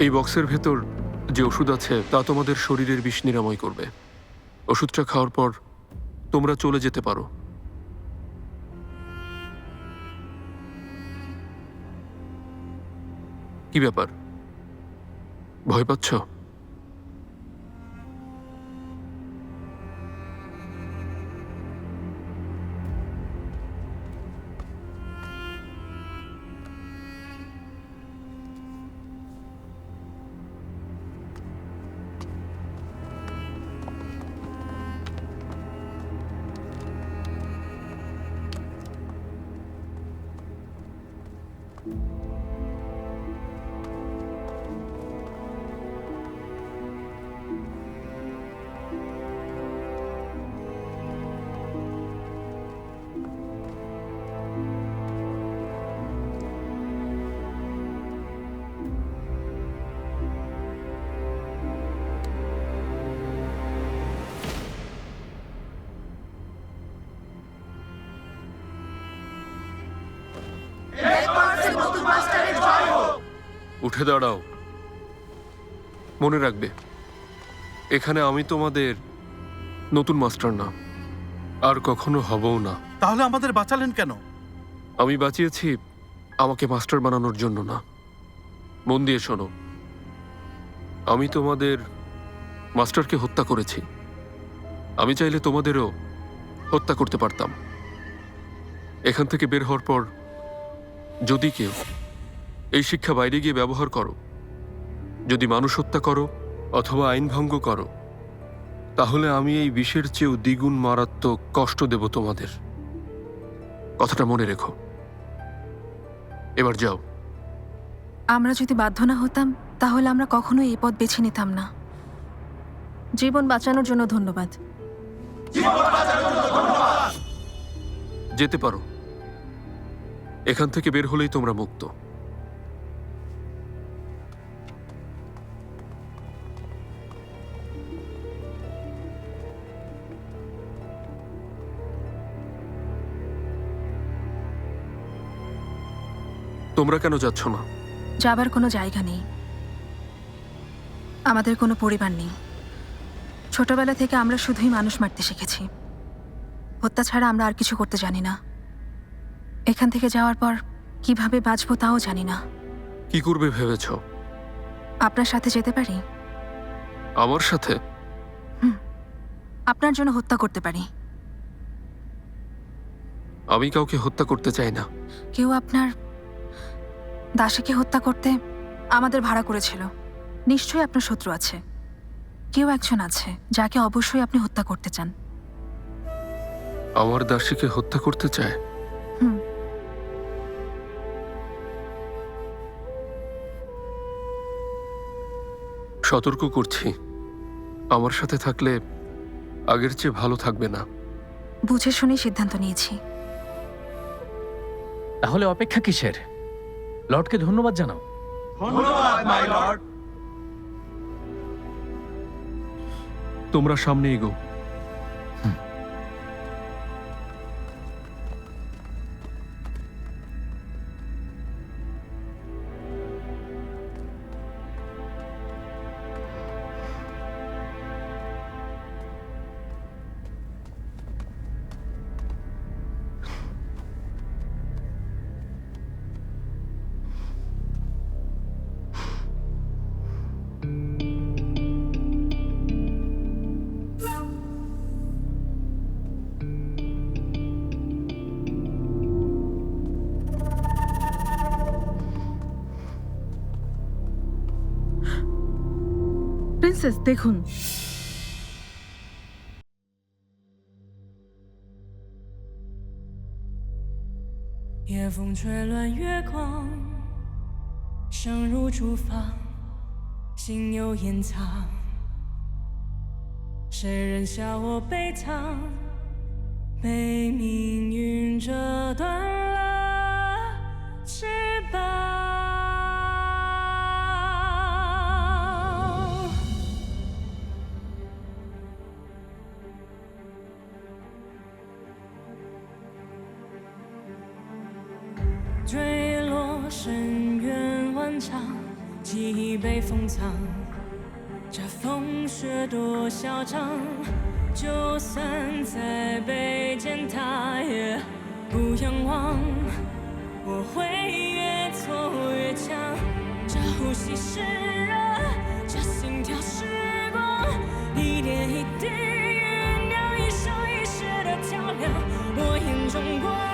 এই বক্সের ভেতর যে ওষুধ আছে, তা তোমাদের শরীরের বিষ নিরাময় করবে। ওষুধটা খাওয়ার পর তোমরা চলে যেতে পারো। কি ব্যাপার? ভয় পাচ্ছ? উঠে দাঁড়াও। মনে রাখবে এখানে আমি তোমাদের নতুন মাস্টার না আর কখনো হবও না। তাহলে আমাদের বাঁচালেন কেন? আমি বাঁচিয়েছি আমাকে মাস্টার বানানোর জন্য না। মন দিয়ে শোনো আমি তোমাদের মাস্টারকে হত্যা করেছি। আমি চাইলে তোমাদেরও হত্যা করতে পারতাম। এখান থেকে বের হওয়ার পর যদি কেউ এই শিক্ষা বাইরে গিয়ে ব্যবহার করো। যদি মানুষ হত্যা করো অথবা আইন ভঙ্গ করো তাহলে আমি এই বিষের চেয়েও দ্বিগুণ মারাত্মক কষ্ট দেব তোমাদের। কথাটা মনে রেখো। এবার যাও। আমরা যদি বাধ্য না হতাম তাহলে আমরা কখনো এই পথ বেছে নিতাম না। জীবন বাঁচানোর জন্য ধন্যবাদ। যেতে পারো। এখান থেকে বের হলেই তোমরা মুক্ত। তোমরা কেন যাচ্ছ না? যাবার কোনো জায়গা নেই। আমাদের কোনো পরিবার নেই। ছোটবেলা থেকে আমরা শুধুই মানুষ মারতে শিখেছি। হত্যা ছাড়া আমরা আর কিছু করতে জানি না। এখান থেকে যাওয়ার পর কীভাবে বাঁচবো তাও জানি না। কি করবে ভেবেছ? আপনার সাথে যেতে পারি? আমার সাথে? আপনার জন্য হত্যা করতে পারি। আমি কাউকে হত্যা করতে চাই না। কেউ আপনার দাসীকে হত্যা করতে আমাদের ভাড়া করেছিল। নিশ্চয়ই আপনার শত্রু আছে। কেউ একজন আছে যাকে অবশ্যই আপনি হত্যা করতে চান। আমার দাসীকে হত্যা করতে চায়? হুম। সতর্ক করছি। আমার সাথে থাকলে আগের চেয়ে ভালো থাকবে না। বুঝে শুনে সিদ্ধান্ত নিয়েছি। তাহলে অপেক্ষা কিসের? লর্ডকে ধন্যবাদ জানাও। ধন্যবাদ তোমরা সামনে এগো। প্রিন্সেস দেখুন 夜风吹乱月光，声如厨房，心有掩藏。谁人笑我悲怆，被命运折断了 坠落深渊万丈，记忆被封藏。这风雪多嚣张，就算再被践踏也不仰望。我会越挫越强，这呼吸是热，这心跳是光，一点一滴酝酿一生一世的较量。我眼中光。